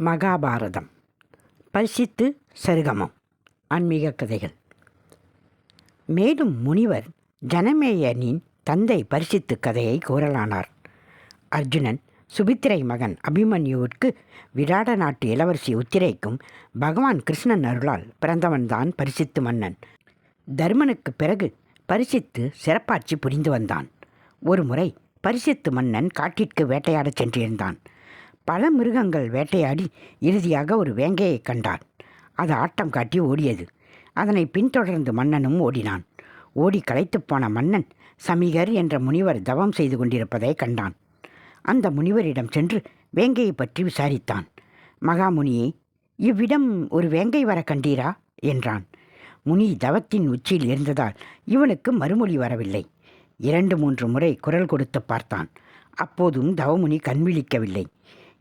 மகாபாரதம். பரிசித்து சருகமம். ஆன்மீக கதைகள். மேலும் முனிவர் ஜனமேயனின் தந்தை பரிசித்து கதையை கூறலானார். அர்ஜுனன் சுபித்திரை மகன் அபிமன்யுவிற்கு விராட நாட்டு இளவரசி உத்திரைக்கும் பகவான் கிருஷ்ணன் அருளால் பிறந்தவன்தான் பரிசித்து மன்னன். தர்மனுக்கு பிறகு பரிசித்து சிறப்பாட்சி புரிந்து வந்தான். ஒருமுறை பரிசித்து மன்னன் காட்டிற்கு வேட்டையாடச் சென்றிருந்தான். பல மிருகங்கள் வேட்டையாடி இறுதியாக ஒரு வேங்கையை கண்டான். அது ஆட்டம் காட்டி ஓடியது. அதனை பின்தொடர்ந்து மன்னனும் ஓடினான். ஓடி களைத்துப் போன மன்னன் சமிகர் என்ற முனிவர் தவம் செய்து கொண்டிருப்பதை கண்டான். அந்த முனிவரிடம் சென்று வேங்கையை பற்றி விசாரித்தான். மகாமுனியே இவ்விடம் ஒரு வேங்கை வர கண்டீரா? என்றான். முனி தவத்தின் உச்சியில் இருந்ததால் இவனுக்கு மறுமொழி வரவில்லை. இரண்டு மூன்று முறை குரல் கொடுத்து பார்த்தான். அப்போதும் தவமுனி கண்விழிக்கவில்லை.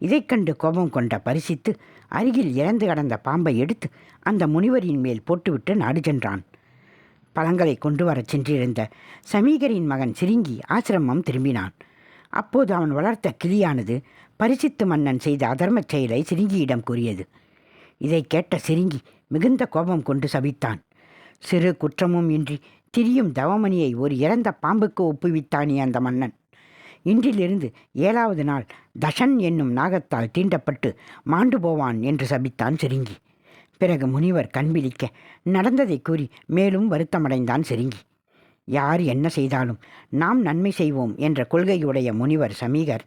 இதைக் கண்டு கோபம் கொண்ட பரிசித்து அருகில் இறந்து கடந்த பாம்பை எடுத்து அந்த முனிவரின் மேல் போட்டுவிட்டு நாடு சென்றான். பழங்களை கொண்டு வரச் சென்றிருந்த சமீகரின் மகன் சிரிங்கி ஆசிரமம் திரும்பினான். அப்போது அவன் வளர்த்த கிளியானது பரிசித்து மன்னன் செய்த அதர்மச் செயலை சிரிங்கியிடம் கூறியது. இதை கேட்ட சிரிங்கி மிகுந்த கோபம் கொண்டு சபித்தான். சிறு குற்றமும் இன்றி திரியும் தவமணியை ஒரு இறந்த பாம்புக்கு ஒப்புவித்தானே அந்த மன்னன். இன்றிலிருந்து ஏழாவது நாள் தஷன் என்னும் நாகத்தால் தீண்டப்பட்டு மாண்டு போவான் என்று சபித்தான் செருங்கி. பிறகு முனிவர் கண்விழிக்க நடந்ததை கூறி மேலும் வருத்தமடைந்தான் செருங்கி. யார் என்ன செய்தாலும் நாம் நன்மை செய்வோம் என்ற கொள்கையுடைய முனிவர் சமீகர்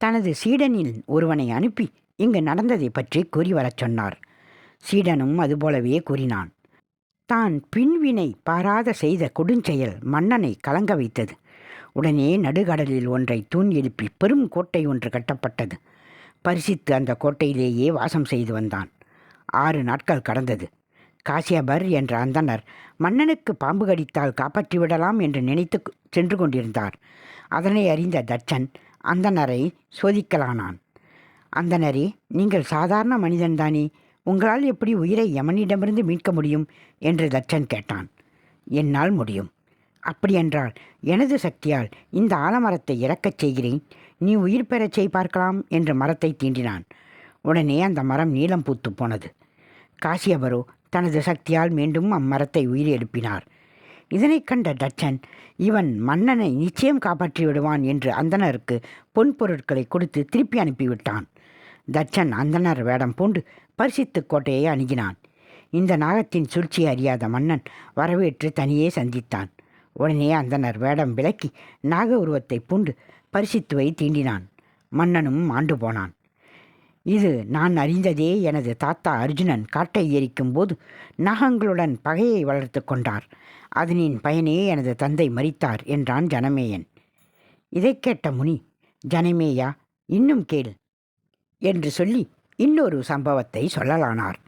தனது சீடனில் ஒருவனை அனுப்பி இங்கு நடந்ததை பற்றி கூறி வரச் சொன்னார். சீடனும் அதுபோலவே கூறினான். தான் பின்வினை பாராத செய்த கொடுஞ்செயல் மன்னனை கலங்க வைத்தது. உடனே நடுகடலில் ஒன்றை தூண் எழுப்பி பெரும் கோட்டை ஒன்று கட்டப்பட்டது. பரிசித்து அந்த கோட்டையிலேயே வாசம் செய்து வந்தான். ஆறு நாட்கள் கடந்தது. காசியபர் என்ற அந்தணர் மன்னனுக்கு பாம்பு கடித்தால் காப்பாற்றி விடலாம் என்று நினைத்து சென்று கொண்டிருந்தார். அதனை அறிந்த தட்சன் அந்தனரை சோதிக்கலானான். அந்தனரே நீங்கள் சாதாரண மனிதன்தானே உங்களால் எப்படி உயிரை யமனிடமிருந்து மீட்க முடியும்? என்று தட்சன் கேட்டான். என்னால் முடியும். அப்படியென்றால் எனது சக்தியால் இந்த ஆலமரத்தை இறக்கச் செய்கிறேன். நீ உயிர் பெறச் செய் பார்க்கலாம் என்று மரத்தை தீண்டினான். உடனே அந்த மரம் நீளம் பூத்து போனது. காசியபரோ தனது சக்தியால் மீண்டும் அம்மரத்தை உயிர் எழுப்பினார். இதனைக் கண்ட தட்சன் இவன் மன்னனை நிச்சயம் காப்பாற்றி விடுவான் என்று அந்தணருக்கு பொன் பொருட்களை கொடுத்து திருப்பி அனுப்பிவிட்டான். தட்சன் அந்தணர் வேடம் பூண்டு பரிசித்து கோட்டையை அணுகினான். இந்த நாகத்தின் சூழ்ச்சியை அறியாத மன்னன் வரவேற்று தனியே சந்தித்தான். உடனே அந்தனர் வேடம் விலக்கி நாக உருவத்தை பூண்டு பரிசித்துவை தீண்டினான். மன்னனும் ஆண்டு போனான். இது நான் அறிந்ததே எனது தாத்தா அர்ஜுனன் காட்டை எரிக்கும் போது நாகங்களுடன் பகையை வளர்த்து கொண்டார். அதனின் பயனே எனது தந்தை மறித்தார் என்றான் ஜனமேயன். இதைக் கேட்ட முனி ஜனமேயா இன்னும் கேள் என்று சொல்லி இன்னொரு சம்பவத்தை சொல்லலானார்.